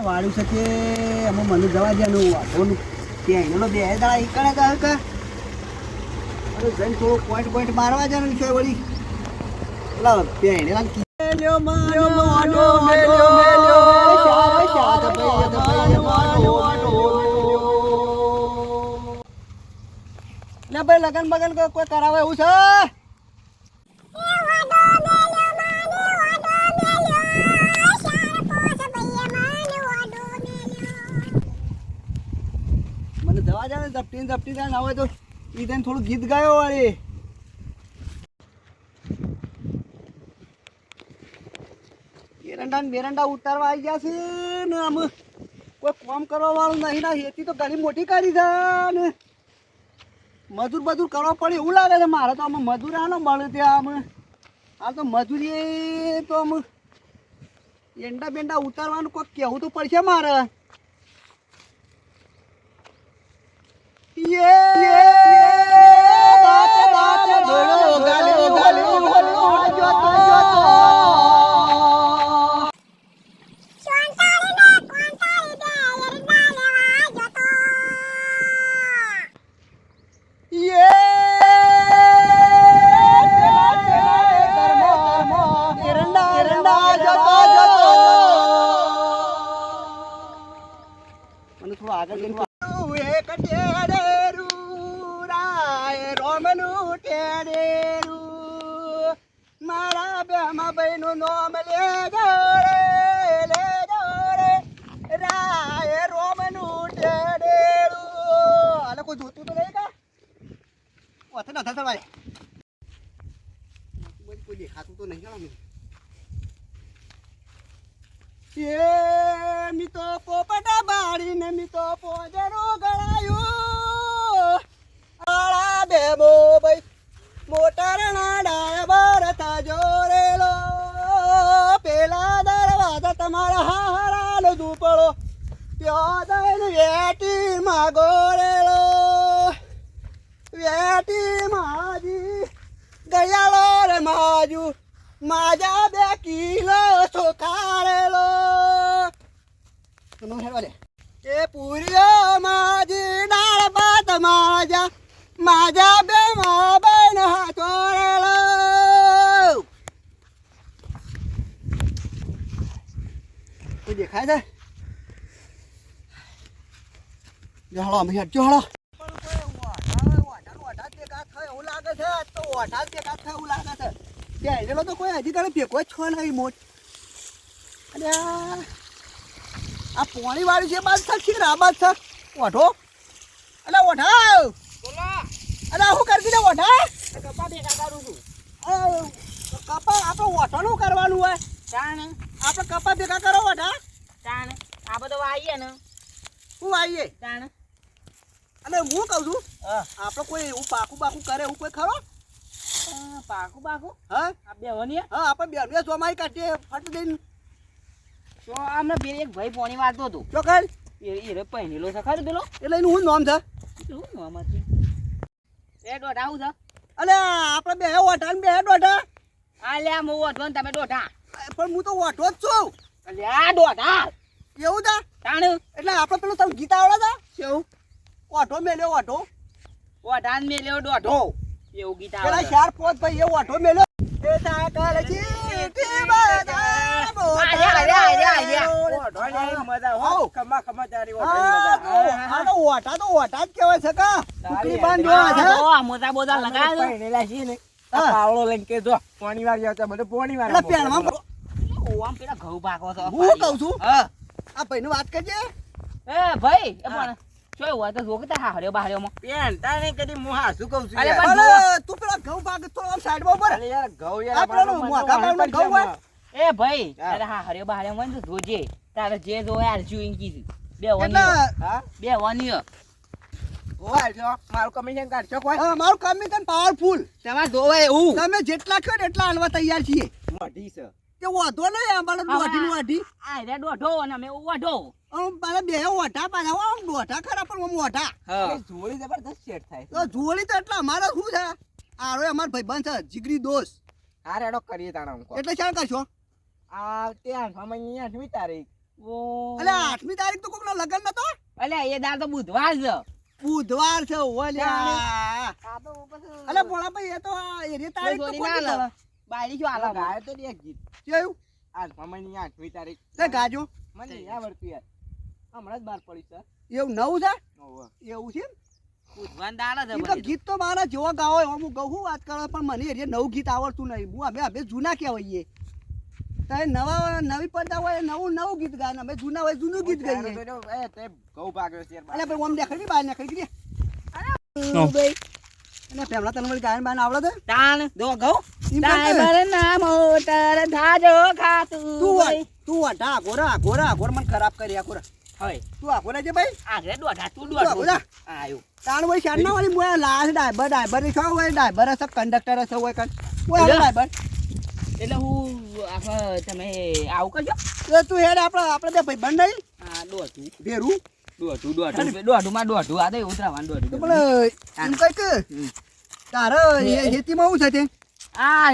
પણ વાળું છે કે અમે મને જવા દે નું વાંધોનું કે એનો બે દાડા ઈકણે ગયો કે અરે જઈને થોડો પોઈન્ટ પોઈન્ટ મારવા જવાનું છે વળી. પેલા પેણેલા મેલ્યો માનો મોઢો મેલ્યો મેલ્યો શાદ ને ભાઈ લગન બગન કોઈ કરાવે એવું છે? જવા ઝપટી જાય ના હોય તો એ તને થોડું ગીત ગાયો વાળી. એરંડા ને ઉતારવા આવી ગયા છે ને આમ. કોઈ કામ કરવા વાળું નહીં ના હેતી તો ઘણી મોટી કરી છે ને. મજૂર બજૂર કરવા પડે એવું લાગે છે, મારે તો આમ મજૂર આનો મળે ત્યાં આમ. આ તો મજૂરી તો આમ એંડા બેંડા ઉતારવાનું કોઈ કહેવું તો પડશે મારે. યે દાતે મારા બેમાં બહેનું નોમ લે રે લે રે. રાય રોમનું ટેડેરું આલે કોઈ જોતું તો નહીં કા? ઓથે નથા થવાય કોઈ દેખાતું તો નહીં કામ એ મી તો પોપટા બાળીને મી તો પોજરો ગળાયું. આળા બેબો ભાઈ. તમારા હારાનો દુપળો ત્યાં દઈને વેટી માં ગોળેલો વેટી માજી ગયાલો રે માજુ, માજા બે કિલો ચોખાડેલો એ પૂરીઓ માજી ડાળ ભાત માજા માજા બે મા બેન હાથોડેલો કોઈ દેખાય છે જો હળો અમે હેઠજો હળો એવું લાગે છે તો ઓઢા જ ભેગા થાય એવું લાગે છે ત્યાં તો કોઈ હજી તને ભેગો જ છો નહીં મોટ. અને આ પોણી વાળી છે બાદ થક છે આ બાદ થક ઓઢો. અલે ઓઢા. અલે હું કરતી ને ઓઢા? કપા ભેગા કરું છું કપા આપણે ઓઢાનું કરવાનું હોય. આપણે કપા ભેગા કરો ઓઢા. આવીએ ને. શું આવીએ? ચાણ અને હું કહું છું હા. આપણે કોઈ એવું પાકું બાકું કરે એવું કોઈ ખરો? પાકું પાકું હા? આ બે વની હા આપણે બે સોમાઈ કાઢીએ ફટ દઈને. તો આમને બે એક ભાઈ પોણી વાળતો હતો. ચોખાડ એ એ રે પહેરેલો છે ખરું પેલો? એટલે એનું શું નામ છે? શું નામ હતું? બે દોઢા આવું છે. અલે આપણે બે ઓઢા ને બે દોઢા આ લે હું ઓઢો ને તમે દોઢા પણ હું તો ઓઢો જ છું. લે આ દોઢા એવું તા? ચાણ એટલે આપણે પેલું તમે ગીતા આવડે તા કેવું? ઓઢો મેલ્યો ઓઢો ઓઢા ને મેલ્યો દોઢો. એવું ગીતા પેલા ચાર પોત ભાઈ એવું ઓઢો મેલ્યો. એ સાકલ ચીઠી બધા આરે, વાર આરે, આરે. હાઉ. હા, તો આ તો ઓઢા તો ઓઢા જ કહેવાય છે કા. બાંધ જેવા છે જો આ મોટા બોધા લગાવ્યો એટલે પેણમાં ઓ પેલા ઘઉં પાકો છે હું કહું છું? હા. આ ભાઈ વાત કરજે. એ ભાઈ એ પણ જોયું હોય તો જો કદી તારા હા શું કહું છું અરે પણ તું પેલા ઘઉં ભાગ થોડો આમ સાઈડમાં ઊભો યાર ઘઉં યાર આપણો મોઘા ભાવનો ઘઉં હોય. એ ભાઈ અરે હા હર્યો બાહર્યો હોય મને જોજે. તારે જે જો યાર શું કીધું. બે એટલે હા? બે વનીઓ. મારું કમિશન કાઢશો કોઈ? હા, મારું કમિશન પાવરફુલ તમારે જોવાય એવું. તમે જેટલા કહો એટલા હાલવા તૈયાર છીએ. મોઢી છે. તે વાંધો નહીં અમારે દોઢી નું વાઢી. આ રે દોઢો અને અમે ઓઢો આમ મારે બે ઓઢા પાછા આમ દોઢા ખરા પણ આમ ઓઢા. જોડી જબરદસ્ત સેટ થાય તો જોડી તો એટલા અમારે શું છે? આરો અમાર ભાઈબંધ છે જીગરી દોસ્ત. હા રેડો કરીએ તાણા હું એટલે ચાલ કરશો? આ તે આઠમા આઠમી તારીખ. ઓ. અલે આઠમી તારીખ તો કોકનો લગન નતો? અલ્યા એ દાર તો બુધવાર છે. બુધવાર છે ઓલ્યા. આ તો અલે ભોળા ભાઈ એ તો એની તારીખ તો કોની ગાય તો ગીત. કેવું? આઠમા મહિની આઠમી તારીખ. તે ગાજો. મને નહીં આવડતું યાર. હમણાં જ બાર પડી સર એવું નવું છે? એવું છે બુધવાર દાડા છે તો ગીત તો મારા જેવા ગાવો હું કહું વાત કરો પણ મને એ નવું ગીત આવડતું નહીં. હું અમે અમે જૂના કહેવાઈએ. નવા નવી પડતા હોય નવું નવું ગીત ગાય અમે જૂના હોય જૂનું ગીત ગાઈએ. તો ભાગ્યો છે ભાઈ ઓમ દેખાડી બહાર નીકળી ગઈ નો. ભાઈ અને પેમલા તને ગાયન બાયન આવડે છે? તાણ. દો કરતે. ડ્રાઈવર ના મોટર ધાજો ખાતું તું તું વટ આ ઘોરા આ ઘોરા આ ઘોર મને ખરાબ કરી આ ઘોરા હવે. તું આ છે ભાઈ? આગળ દોઢા તું દોઢ. આયો તાણ હોય શારના વાળી મોયા લાલ ડાયબર ડાયબરની છો હોય? ડાયબર હશે કંડક્ટર હશે હોય હોય એટલે? હું આખા તમે આવું કરજો. તો તું હેડ આપણે આપણે બે ભાઈ બંધ નહીં? આ દોઢું. ભેરું? દોઢું દોઢું દોઢું માં દોઢું. આ તો ઉતરાવાનું દોઢું પેલે એમ કંઈક તારે ખેતીમાં શું છે તે? આ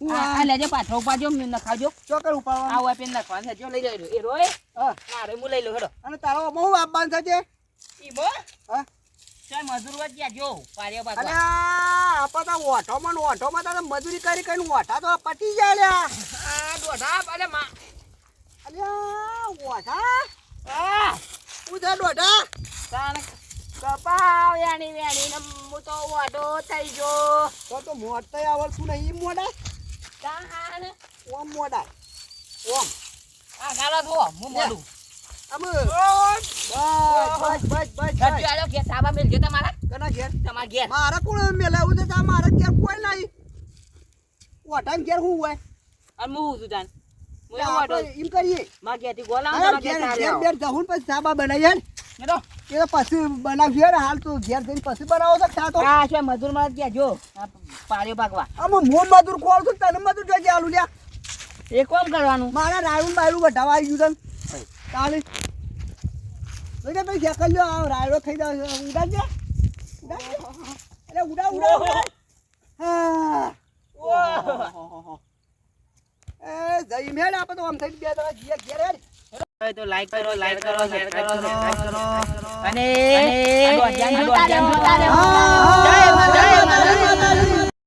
હું આ લેજો પાછો ઉપાડજો મેં નખાવજો ચોકર ઉપાડવાનું આ વાપે નાખવાનું છે. જો લઈ લેજો એ રોય. હા. મારે હું લઈ લો હેડો. અને તારો બહુ આપવાનું છે ઈ બો. હા. ચાલ મજૂર વચ ગયા જો પાડ્યો અલે પાછો આપણે તો ઓઠોમાં ને ઓઠોમાં તારે મજૂરી કરી કરીને ઓઠા તો પટી જાય લે આ દોઢા અલે માં. અલ્યા ઓઠા. આ છે દોઢા. તાણ કપાવ યાની વેણી ને હું તો વાડો થઈ ગયો. તો તો મોટતા આવડતું નહીં મોડા? તાણ ઓમ મોડા. ઓમ. આ ગાલા જો હું મોડું. આમ બસ બસ બસ બસ ઘરજો આલો કે સાબા મેલ જે તમારા. કના ઘેર? તમારા ઘેર. મારે કોણ મેલાવું છે તા મારે ઘેર કોઈ નહીં. ઓઠા ઘેર હું હોય? અને હું છું તાન? હું એમ કરીએ. માં ઘેરથી ગોલામ ઘેર ઘેર બેર પછી સાબા બનાવીએ ને. એ તો પછી બનાવશે ને હાલ તો ઘેર જઈને પછી બનાવો છો થા તો આ છે મજૂરમાં ગયા જો પાળ્યો પાકવા ભાગવા આમાં હું મજૂર ખોળ છું? તને મજૂર જોજે આલુ લ્યા. એ કોમ કરવાનું? મારા રાયડું બાયડું બધાવા આવી ગયું તને. કાલે જોઈ કે ભાઈ સેકલ લ્યો આ રાયડો થઈ જાય ઉડાડજે ઉડાડજે અરે ઉડા ઉડા ઉડા હા. એ જઈ મેળ આપણે તો આમ થઈ બે દવા ઘેર. ઘેર તો લાઈક કરો લાઈક કરો શેર કરો. અને જય જય